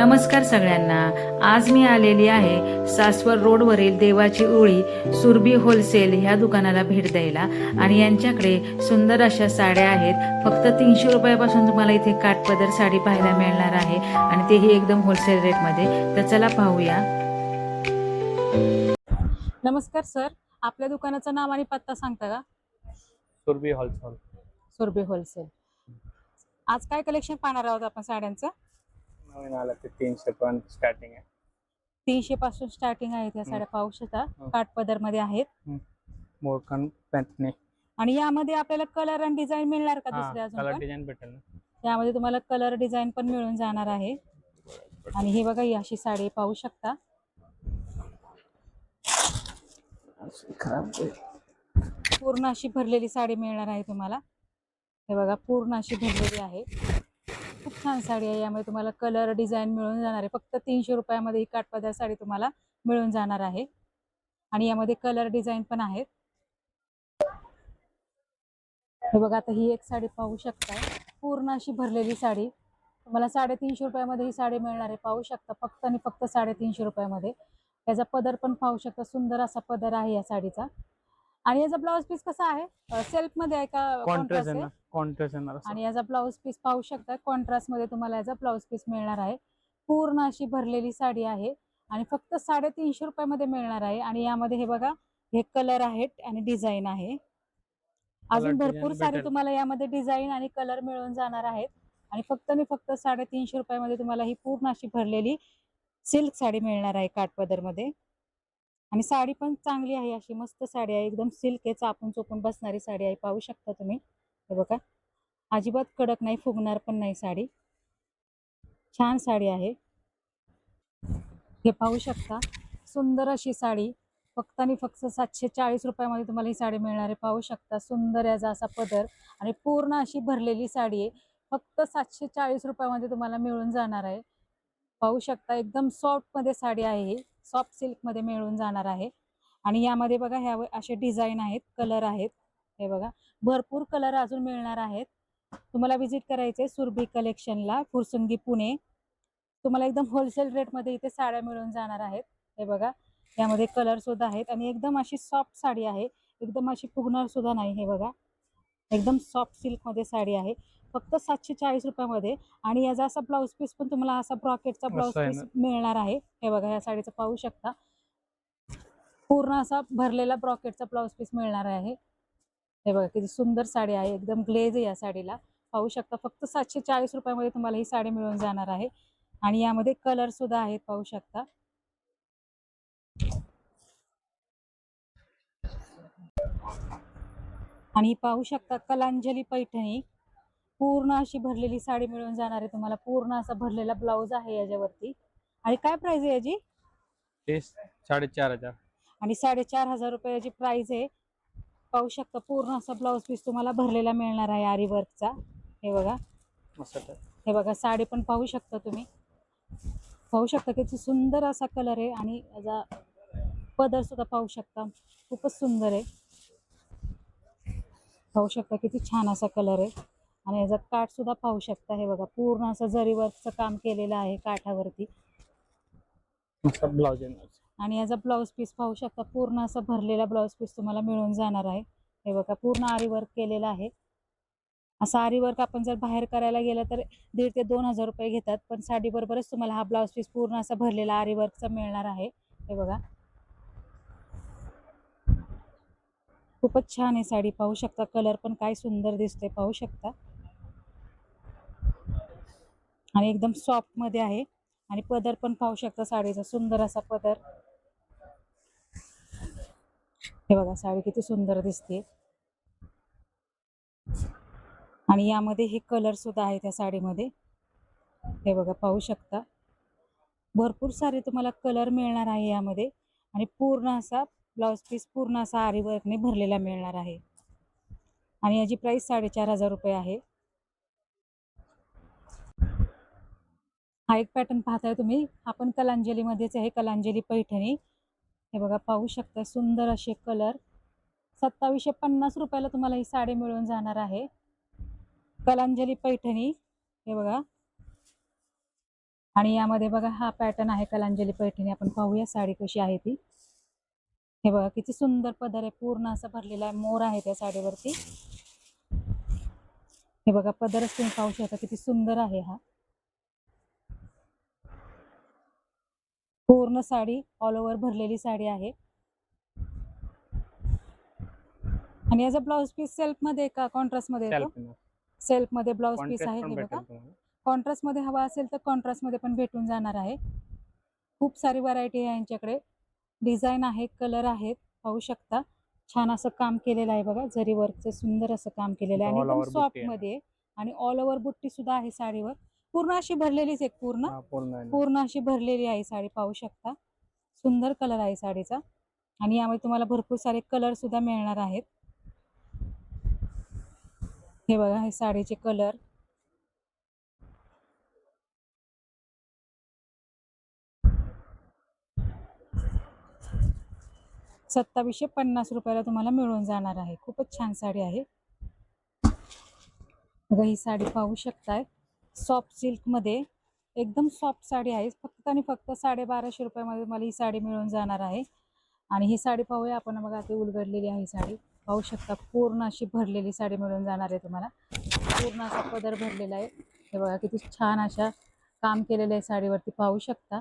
नमस्कार सगळ्यांना. आज मी आलेली आहे सासवड रोडवरील देवाची ओळी सुरभी होलसेल ह्या दुकानाला भेट द्यायला. आणि यांच्याकडे सुंदर अशा साड्या आहेत. फक्त तीनशे रुपयापासून तुम्हाला इथे काठपदर साडी पाहायला मिळणार आहे. आणि तेही एकदम होलसेल रेटमध्ये. तर चला पाहूया. नमस्कार सर. आपल्या दुकानाचं नाव आणि पत्ता सांगता का? सुरभी हॉलसॉल. सुरभी होलसेल. आज काय कलेक्शन पाहणार आहोत आपण साड्यांचं? नवीन ते तीनशे पण स्टार्टिंग आहे. तीनशे पासून स्टार्टिंग आहे त्या साड्या पाहू शकता. हं. काठपदरमध्ये आहेत मोरखन पॅन्टने आणि यामध्ये आपल्याला कलर आणि डिझाईन मिळणार का अजून कलर डिझाईन भेटेल यामध्ये तुम्हाला कलर डिझाईन पण मिळून जाणार आहे. आणि हे बघा ही अशी साडी पाहू शकता. पूर्ण अशी भरलेली साडी मिळणार आहे तुम्हाला. हे बघा पूर्ण अशी भरलेली आहे. खूप छान साडी आहे. यामध्ये तुम्हाला कलर डिझाईन मिळून जाणार आहे. फक्त तीनशे रुपयामध्ये ही काठपदर साडी तुम्हाला मिळून जाणार आहे. आणि यामध्ये कलर डिझाईन पण आहेत. हे बघा आता ही एक साडी पाहू शकता. पूर्ण अशी भरलेली साडी. तुम्हाला साडेतीनशे रुपयामध्ये ही साडी मिळणार आहे. पाहू शकता. फक्त आणि फक्त साडेतीनशे रुपयामध्ये. याचा पदर पण पाहू शकता. सुंदर असा पदर आहे या साडीचा. आणि याचा ब्लाऊज पीस कसा आहे सेल्फमध्ये आहे का कॉन्ट्रास्ट? येणार कॉन्ट्रास्ट येणार. आणि याचा ब्लाऊज पीस पाहू शकता कॉन्ट्रास्टमध्ये तुम्हाला याचा ब्लाऊज पीस मिळणार आहे पूर्ण अशी भरलेली साडी आहे आणि फक्त साडेतीनशे रुपयामध्ये मिळणार आहे आणि यामध्ये हे बघा हे कलर आहेत आणि डिझाईन आहे अजून भरपूर सारी. तुम्हाला यामध्ये डिझाईन आणि कलर मिळून जाणार आहेत आणि फक्त आणि फक्त साडेतीनशे रुपयामध्ये तुम्हाला ही पूर्ण अशी भरलेली सिल्क साडी मिळणार आहे काठपदरमध्ये आणि साडी पण चांगली आहे अशी मस्त साडी आहे. एकदम सिल्क आहे चापून चोपून बसणारी साडी आहे. पाहू शकता तुम्ही. हे बघा. अजिबात कडक नाही फुगणार पण नाही साडी. छान साडी आहे. हे पाहू शकता. सुंदर अशी साडी. फक्त आणि फक्त सातशे चाळीस रुपयामध्ये तुम्हाला ही साडी मिळणार आहे. पाहू शकता. सुंदर याचा असा पदर आणि पूर्ण अशी भरलेली साडी आहे. फक्त सातशे चाळीस रुपयामध्ये तुम्हाला मिळून जाणार आहे. पाहू शकता. एकदम सॉफ्टमध्ये साडी आहे ही. सॉफ्ट सिल्कमध्ये मिळून जाणार आहे. आणि यामध्ये बघा ह्या असे डिझाईन आहेत कलर आहेत. हे बघा भरपूर कलर अजून मिळणार आहेत. तुम्हाला व्हिजिट करायचे सुरभी कलेक्शनला फुरसुंगी पुणे. तुम्हाला एकदम होलसेल रेटमध्ये इथे साड्या मिळून जाणार आहेत. हे बघा यामध्ये कलर सुद्धा आहेत. आणि एकदम अशी सॉफ्ट साडी आहे. एकदम अशी फुगणार सुद्धा नाही हे बघा. एकदम सॉफ्ट सिल्कमध्ये साडी आहे. फक्त सातशे चाळीस रुपयामध्ये. आणि याचा असा ब्लाऊज पीस पण तुम्हाला असा ब्रॉकेटचा ब्लाऊज पीस. मिळणार आहे. हे बघा या साडीचं पाहू शकता. पूर्ण असा भरलेला ब्रॉकेटचा ब्लाऊज पीस मिळणार आहे. हे बघा किती सुंदर साडी आहे. एकदम ग्लेज आहे या साडीला. पाहू शकता फक्त सातशे चाळीस रुपयामध्ये तुम्हाला ही साडी मिळून जाणार आहे. आणि यामध्ये कलर सुद्धा आहेत पाहू शकता. आणि पाहू शकता कलांजली पैठणी. पूर्ण अशी भरलेली साडी मिळून जाणार आहे तुम्हाला. पूर्ण असा भरलेला ब्लाऊज आहे याच्यावरती. आणि काय प्राइस आहे याची? ते साडेचार हजार. आणि साडेचार हजार रुपये याची प्राइस आहे. पाहू शकता पूर्ण असा ब्लाऊज पीस तुम्हाला भरलेला मिळणार आहे आरी वर्कचा हे बघा. मस्त आहे. हे बघा साडी पण पाहू शकता तुम्ही. पाहू शकता किती सुंदर असा कलर आहे. आणि याचा पदर सुद्धा पाहू शकता. खूपच सुंदर आहे. पाहू शकता किती छान असा कलर आहे. आणि याचा काठ सुद्धा पाहू शकता हे बघा. पूर्ण असं जरी वर्कचं काम केलेलं आहे काठावरती. ब्लाउज आणि याचा ब्लाऊज पीस पाहू शकता. पूर्ण असा भरलेला ब्लाऊज पीस तुम्हाला मिळून जाणार आहे. हे बघा पूर्ण आरी वर्क केलेलं आहे. असं आरी वर्क आपण जर बाहेर करायला गेलं तर दीड ते दोन हजार रुपये घेतात. पण साडी बरोबरच तुम्हाला हा ब्लाऊज पीस पूर्ण असा भरलेला आरी वर्कचा मिळणार आहे. हे बघा. खूपच छान आहे साडी. पाहू शकता. कलर पण काय सुंदर दिसते पाहू शकता. आणि एकदम सॉफ्टमध्ये आहे. आणि पदर पण पाहू शकता साडीचा सुंदर असा पदर. हे बघा साडी किती सुंदर दिसते. आणि यामध्ये हे कलर सुद्धा आहे त्या साडीमध्ये. हे बघा पाहू शकता. भरपूर सारे तुम्हाला कलर मिळणार आहे यामध्ये. आणि पूर्ण असा ब्लाऊज पीस पूर्ण असा आरी वर्कने भरलेला मिळणार आहे. आणि याची प्राइस साडेचार हजार रुपये आहे. हा एक पॅटर्न पाहताय तुम्ही. आपण कलांजलीमध्येच आहे कलांजली पैठणी. हे बघा पाहू शकता सुंदर असे कलर सत्तावीसशे पन्नास रुपयाला तुम्हाला ही साडी मिळून जाणार आहे. कलांजली पैठणी हे बघा. आणि यामध्ये बघा हा पॅटर्न आहे कलांजली पैठणी. आपण पाहूया साडी कशी आहे ती. हे बघा किती सुंदर पदर आहे. पूर्ण असा भरलेला आहे. मोर आहे त्या साडीवरती. हे बघा पदरच तुम्ही पाहू शकता किती सुंदर आहे हा. पूर्ण साडी ऑल ओव्हर भरलेली साडी आहे. आणि याचा ब्लाउज पीस सेल्फमध्ये का? कॉन्ट्रास्टमध्ये येतो सेल्फमध्ये ब्लाउज पीस आहे हे बघा. कॉन्ट्रास्टमध्ये हवा असेल तर कॉन्ट्रास्टमध्ये पण भेटून जाणार आहे. खूप सारी व्हरायटी आहे यांच्याकडे. डिझाईन आहे कलर आहेत पाहू शकता. छान असं काम केलेलं आहे बघा. जरी वर्कचं सुंदर असं काम केलेलं आहे. आणि सॉफ्ट. मध्ये. आणि ऑल ओव्हर बुट्टी सुद्धा आहे साडीवर. पूर्ण अशी भरलेलीच आहे पूर्ण. हा, पूर्ण आहे ना. पूर्ण अशी भरलेली आहे साडी पाहू शकता. सुंदर कलर आहे साडीचा. आणि यामध्ये तुम्हाला भरपूर सारे कलर सुद्धा मिळणार आहेत. हे बघा हे साडीचे कलर. सत्तावीसशे पन्नास रुपयाला तुम्हाला मिळून जाणार आहे. खूपच छान साडी आहे. बघा ही साडी पाहू शकताय. सॉफ्ट सिल्कमध्ये. एकदम सॉफ्ट साडी आहे. फक्त आणि फक्त साडेबाराशे रुपयामध्ये मला ही साडी मिळून जाणार आहे. आणि ही साडी पाहूया. आपण बघा ती उलगडलेली आहे साडी. पाहू शकता पूर्ण अशी भरलेली साडी मिळून जाणार आहे तुम्हाला. पूर्ण असा पदर भरलेला आहे. हे बघा किती छान अशा काम केलेलं आहे साडीवरती. पाहू शकता.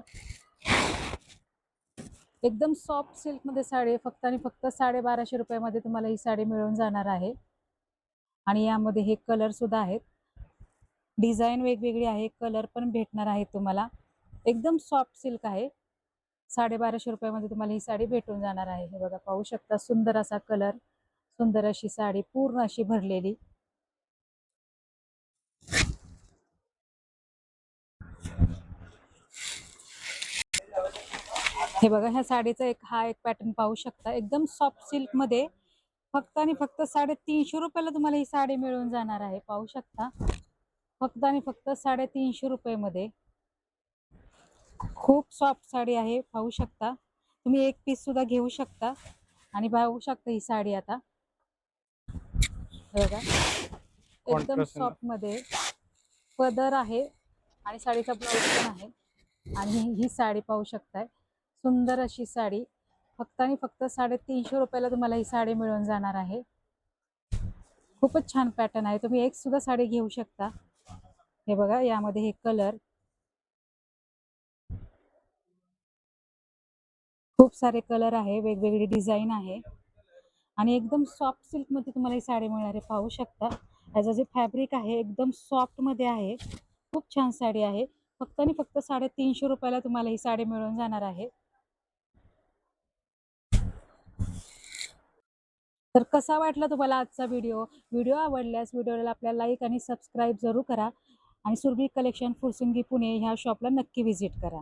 एकदम सॉफ्ट सिल्कमध्ये साडी आहे. फक्त आणि फक्त साडेबाराशे रुपयामध्ये तुम्हाला ही साडी मिळून जाणार आहे. आणि यामध्ये हे कलरसुद्धा आहेत. डिझाईन वेगवेगळी आहे कलर पण भेटणार आहे तुम्हाला. एकदम सॉफ्ट सिल्क आहे. साडेबाराशे रुपयामध्ये तुम्हाला ही साडी भेटून जाणार आहे. हे बघा पाहू शकता सुंदर असा कलर सुंदर अशी साडी पूर्ण अशी भरलेली. हे बघा ह्या साडीचा एक हा एक पॅटर्न पाहू शकता. एकदम सॉफ्ट सिल्कमध्ये फक्त आणि फक्त साडेतीनशे रुपयाला तुम्हाला ही साडी मिळून जाणार आहे. पाहू शकता. फक्त आणि फक्त साडेतीनशे रुपयेमध्ये. खूप सॉफ्ट साडी आहे पाहू शकता. तुम्ही एक पीस सुद्धा घेऊ शकता. आणि पाहू शकता ही साडी आता. बघा. एकदम? सॉफ्टमध्ये पदर आहे आणि साडीचा ब्लाऊज पण आहे. आणि ही- ही साडी पाहू शकताय. सुंदर अशी साडी. फक्त आणि फक्त साडेतीनशे रुपयाला तुम्हाला ही साडी मिळून जाणार आहे. खूपच छान पॅटर्न आहे. तुम्ही एक सुद्धा साडी घेऊ शकता. हे बघा यामध्ये हे कलर खूप सारे कलर आहे वेगवेगळी डिझाईन आहे. आणि एकदम सॉफ्ट सिल्कमध्ये तुम्हाला ही साडी मिळणार आहे पाहू शकता. याचं जे फॅब्रिक आहे एकदम सॉफ्टमध्ये आहे. खूप छान साडी आहे. फक्त आणि फक्त साडेतीनशे रुपयाला तुम्हाला ही साडी मिळून जाणार आहे. तर कसा वाटला तुम्हाला आजचा व्हिडिओ व्हिडिओ आवडल्यास व्हिडिओला आपल्या लाईक आणि सबस्क्राईब जरूर करा. आणि सुरभी कलेक्शन फुरसुंगी पुणे ह्या शॉपला नक्की व्हिजिट करा.